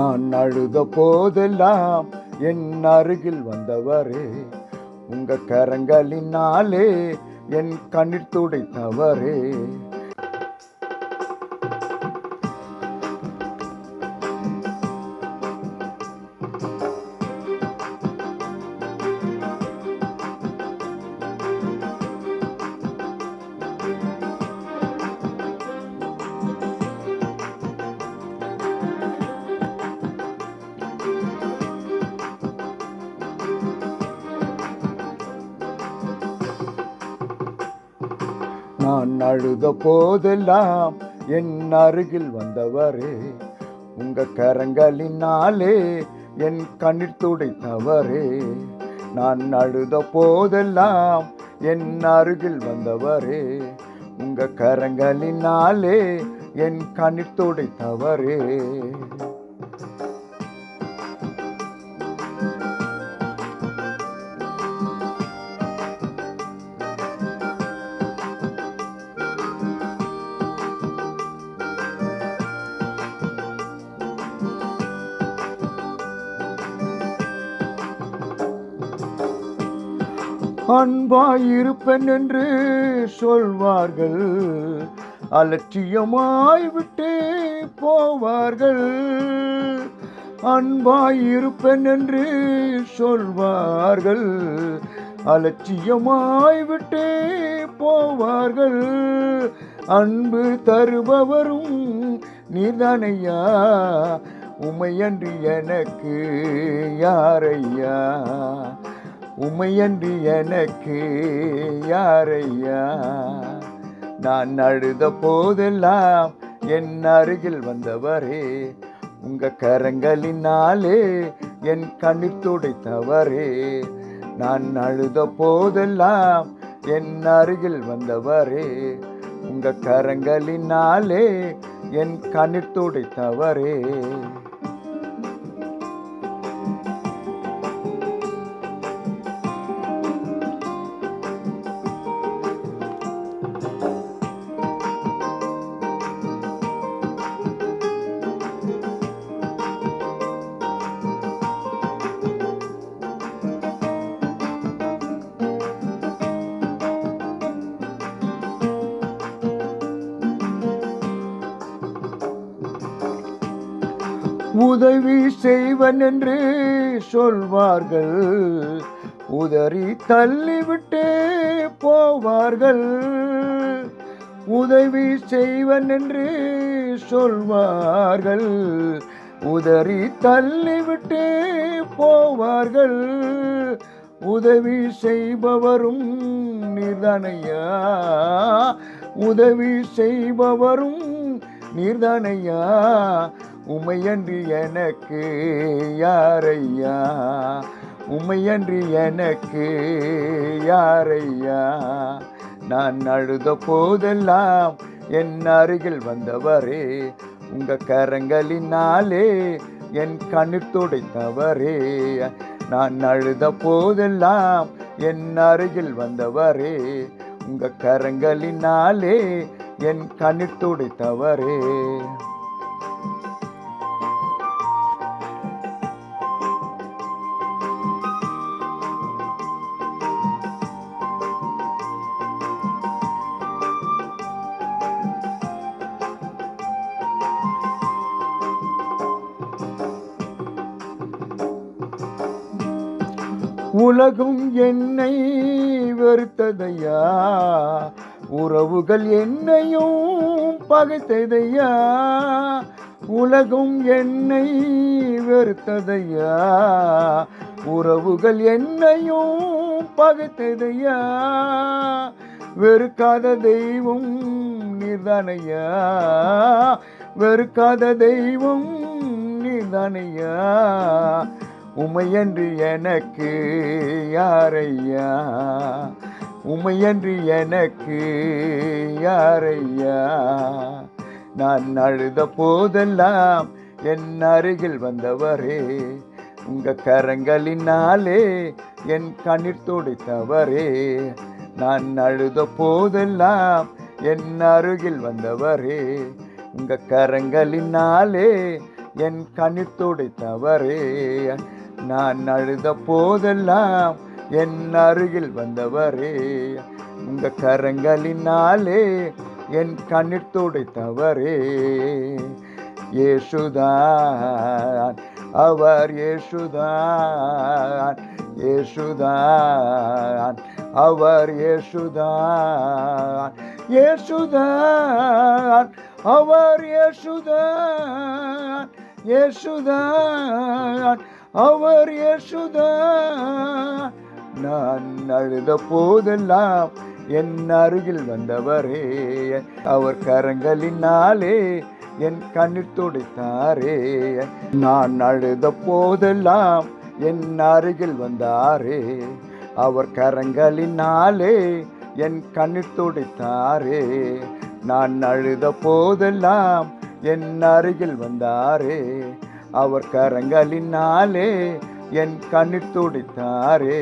நான் அழுத போதெல்லாம் என் அருகில் வந்தவரே உங்க கரங்களினாலே என் கண்ணீர் துடைத்தவரே. நான் அழுத போதெல்லாம் என் அருகில் வந்தவரே உங்க கரங்களினாலே என் கண்ணீர் துடைத்தவரே. நான் அழுத போதெல்லாம் என் அருகில் வந்தவரே உங்க கரங்களினாலே என் கண்ணீர் துடைத்தவரே. அன்பாயிருப்பேன் என்று சொல்வார்கள். அலட்சியமாய் விட்டே போவார்கள். அன்பாயிருப்பேன் என்று சொல்வார்கள். அலட்சியமாய் விட்டே போவார்கள். அன்பு தருபவரும் நீதானையா உமையன்றி எனக்கு யாரையா? உமையன்றி எனக்கு யாரையா? நான் அழுத போதெல்லாம் என் அருகில் வந்தவரே உங்க கரங்களினாலே என் கண்ணீர் துடைத்தவரே. நான் அழுத போதெல்லாம் என் அருகில் வந்தவரே உங்க கரங்களினாலே என் கண்ணீர் துடைத்தவரே. உதவி செய்வன் என்று சொல்வார்கள். உதறி தள்ளிவிட்டே போவார்கள். உதவி செய்வன் என்று சொல்வார்கள். உதறி தள்ளிவிட்டே போவார்கள். உதவி செய்பவரும் நீர்தானையா? உதவி செய்பவரும் நீர்தானையா? உமையன்றி எனக்கு யாரையா? உமையன்றி எனக்கு யாரையா? நான் அழுத போதெல்லாம் என் அருகில் வந்தவரே உங்கள் கரங்களினாலே என் கண்ணீர் துடைத்தவரே. நான் அழுத போதெல்லாம் என் அருகில் வந்தவரே உங்கள் கரங்களினாலே என் கண்ணீர் துடைத்தவரே. உலகும் என்னை வெறுத்ததையா? உறவுகள் என்னையும் பகைத்ததையா? உலகும் என்னை வெறுத்ததையா? உறவுகள் என்னையும் பகைத்ததையா? வெறுக்காத தெய்வம் நீர்தானையா? வெறுக்காத தெய்வம் நீர்தானையா? உமையன்று எனக்கு யாரையா? உமையன்று எனக்கு யாரையா? நான் அழுத போதெல்லாம் என் அருகில் வந்தவரே உங்க கரங்களினாலே என் கண்ணீர் துடைத்தவரே. நான் அழுத போதெல்லாம் என் அருகில் வந்தவரே உங்க கரங்களினாலே என் கண்ணீர் துடைத்தவரே. நான் அழுத போதெல்லாம் என் அருகில் வந்தவரே. உங்க கரங்களினாலே என் கண்ணீர் துடைத்தவரே. இயேசுதான் அவர் இயேசுதான் இயேசுதான் அவர் இயேசுதான் இயேசுதான் அவர் இயேசுதான் இயேசுதான் அவர் இயேசுதான். நான் அழுத போதெல்லாம் என் அருகில் வந்தவரே அவர் கரங்களினாலே என் கண்ணீர் துடைத்தாரே. நான் அழுத போதெல்லாம் என் அருகில் வந்தாரே அவர் கரங்களினாலே என் கண்ணீர் துடைத்தாரே. நான் அழுத போதெல்லாம் என் அருகில் வந்தாரே. அவர் கரங்களினாலே என் கண்ணீர் துடித்தாரே.